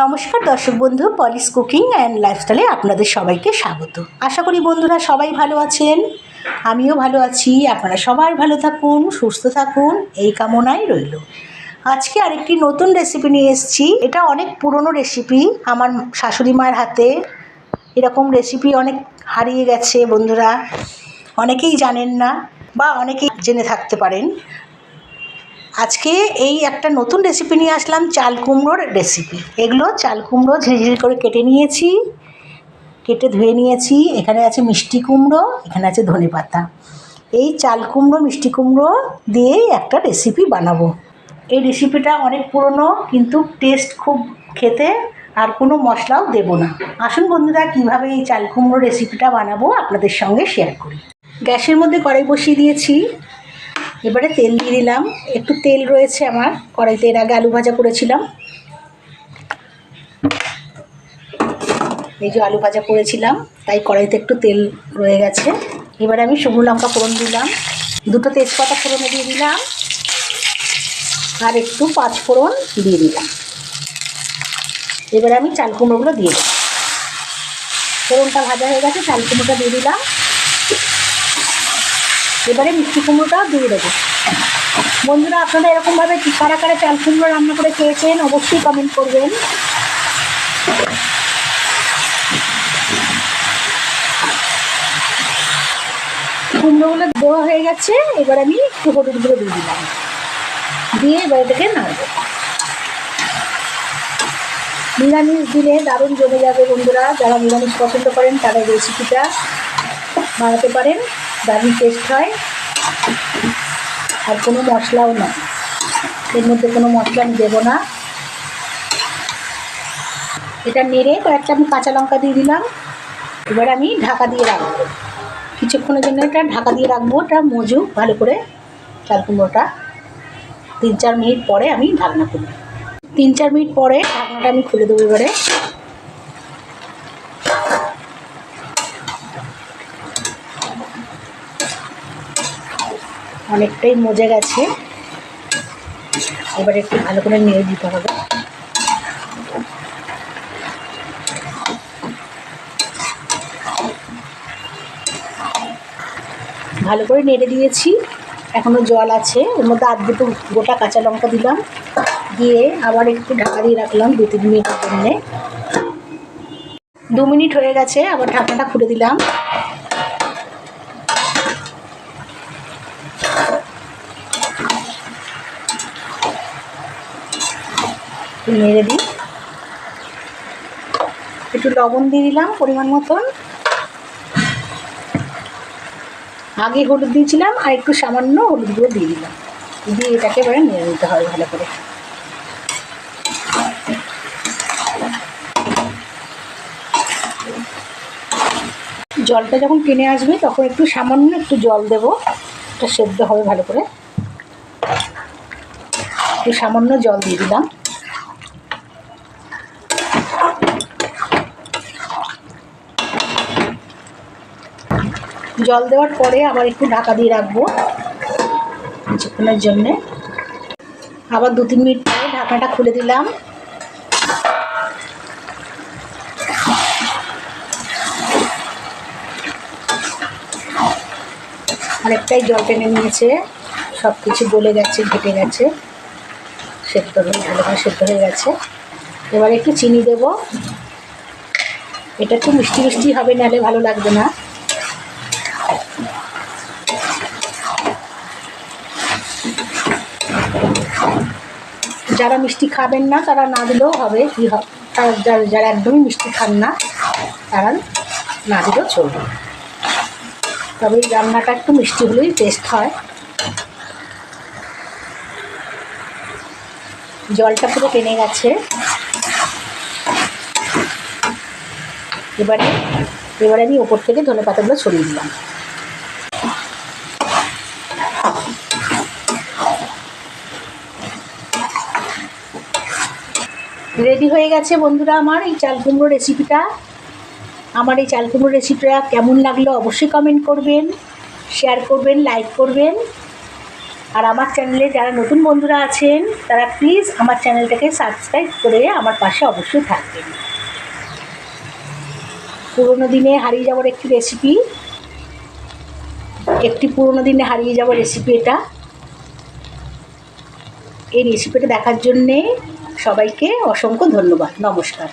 নমস্কার দর্শক বন্ধু পলিস কুকিং অ্যান্ড লাইফস্টাইলে আপনাদের সবাইকে স্বাগত। আশা করি বন্ধুরা সবাই ভালো আছেন। আমিও ভালো আছি, আপনারা সবাই ভালো থাকুন, সুস্থ থাকুন, এই কামনাই রইল। আজকে আরেকটি নতুন রেসিপি নিয়ে এসেছি। এটা অনেক পুরনো রেসিপি আমার শাশুড়ি মায়ের হাতে। এরকম রেসিপি অনেক হারিয়ে গেছে বন্ধুরা। অনেকেই জানেন না বা অনেকেই জেনে থাকতে পারেন। আজকে এই একটা নতুন রেসিপি নিয়ে আসলাম, চাল কুমড়োর রেসিপি এগুলো চাল কুমড়ো ঝিরিঝিরি করে কেটে নিয়েছি, কেটে ধুয়ে নিয়েছি। এখানে আছে মিষ্টি কুমড়ো, এখানে আছে ধনে পাতা। এই চাল কুমড়ো, মিষ্টি কুমড়ো দিয়েই একটা রেসিপি বানাবো। এই রেসিপিটা অনেক পুরনো, কিন্তু টেস্ট খুব খেতে আর কোনো মশলাও দেবো না। আসুন বন্ধুরা, কীভাবে এই চাল কুমড়ো রেসিপিটা বানাবো আপনাদের সঙ্গে শেয়ার করি। গ্যাসের মধ্যে কড়াই বসিয়ে দিয়েছি। এবারে তেল দিয়ে দিলাম। একটু তেল রয়েছে আমার। কড়াইতে এর আগে আলু ভাজা করেছিলাম। এই যে আলু ভাজা করেছিলাম, তাই কড়াইতে একটু তেল রয়ে গেছে। এবারে আমি শুকনো লঙ্কা ফোড়ন দিলাম। দুটো তেজপাতা ফোড়নে দিয়ে দিলাম। আর একটু পাঁচ ফোড়ন দিয়ে দিলাম। এবারে আমি চাল কুমড়োগুলো দিয়ে দিলাম। ফোড়নটা ভাজা হয়ে গেছে, চাল কুমড়োটা দিয়ে দিলাম। এবারে মিষ্টি কুমড়োটাও দিয়ে দেবো। বন্ধুরা, আপনারা এরকমভাবে কারা কারা চাল কুমড়ো রান্না করে খেয়েছেন অবশ্যই কমেন্ট করবেন। কুমড়োগুলো দেওয়া হয়ে গেছে, এবার আমি একটু হলুদ গুঁড়ো দিয়ে দিলাম। দিয়ে এবার এটাকে নাড়বো। নিরামিষ দিলে দারুণ জমে যাবে বন্ধুরা, যারা নিরামিষ পছন্দ করেন তারা রেসিপিটা বানাতে পারেন। দারুণ টেস্ট হয়। আর কোনো মশলাও না। এর মধ্যে কোনো মশলা আমি দেবো না। এটা নেড়ে কয়েকটা আমি কাঁচা লঙ্কা দিয়ে দিলাম। এবার আমি ঢাকা দিয়ে রাখব। কিছুক্ষণের জন্য এটা ঢাকা দিয়ে রাখব। এটা মজুক ভালো করে চাল কুমড়োটা। তিন চার মিনিট পরে আমি ঢাকনা খুলব। তিন চার মিনিট পরে ঢাকনাটা আমি খুলে দেবো এবারে। অনেকটাই মজে গেছে। এবার একটু ভালো করে নেড়ে দিতে হবে। ভালো করে নেড়ে দিয়েছি। এখনও জল আছে। ওর মধ্যে আধ দুটো গোটা কাঁচা লঙ্কা দিলাম। দিয়ে আবার একটু ঢাকা দিয়ে রাখলাম দু তিন মিনিটের জন্যে। দু মিনিট হয়ে গেছে। আবার ঢাকনাটা খুলে দিলাম। একটু নেড়ে দিই। একটু লবণ দিয়ে দিলাম পরিমাণ মতন। আগে হলুদ দিয়েছিলাম আর একটু সামান্য হলুদ গুঁড়ো দিয়ে দিলাম। দিয়ে এটাকে এবারে নেড়ে নিতে হবে ভালো করে। জলটা যখন টেনে আসবে তখন একটু সামান্য একটু জল দেবো। এটা সেদ্ধ হবে ভালো করে। একটু সামান্য জল দিয়ে দিলাম। জল দেওয়ার পরে আবার একটু ঢাকা দিয়ে রাখব কিছুক্ষণের জন্যে। আবার দু তিন মিনিট পরে ঢাকনাটা খুলে দিলাম। অনেকটাই জল টেনে নিয়েছে সব কিছু গলে গেছে, ঘেটে গেছে। সেদ্ধ হয়ে ভালো করে সেদ্ধ হয়ে গেছে। এবার একটু চিনি দেবো। এটা একটু মিষ্টি মিষ্টি হবে, নাহলে ভালো লাগবে না। যারা মিষ্টি খাবেন না, তারা না দিলেও হবে। কী হবে যারা যারা একদমই মিষ্টি খান না, তারা না দিলেও চলবে। তবে এই রান্নাটা একটু মিষ্টি হলেই টেস্ট হয়। জলটা পুরো টেনে গেছে। এবারে এবারে আমি ওপর থেকে ধনে পাতাগুলো ছড়িয়ে দিলাম। রেডি হয়ে গেছে বন্ধুরা আমার এই চাল কুমড়ো রেসিপিটা আমার এই চাল কুমড়ো রেসিপিটা কেমন লাগল অবশ্যই কমেন্ট করবেন শেয়ার করবেন লাইক করবেন। আর আমার চ্যানেলে যারা নতুন বন্ধুরা আছেন, তারা প্লিজ আমার চ্যানেলটাকে সাবস্ক্রাইব করে আমার পাশে অবশ্যই থাকবেন। পুরোনো দিনে হারিয়ে যাওয়ার একটি রেসিপি একটি পুরোনো দিনে হারিয়ে যাওয়ার রেসিপি এটা। এই রেসিপিটা দেখার জন্যে সবাইকে অসংখ্য ধন্যবাদ। নমস্কার।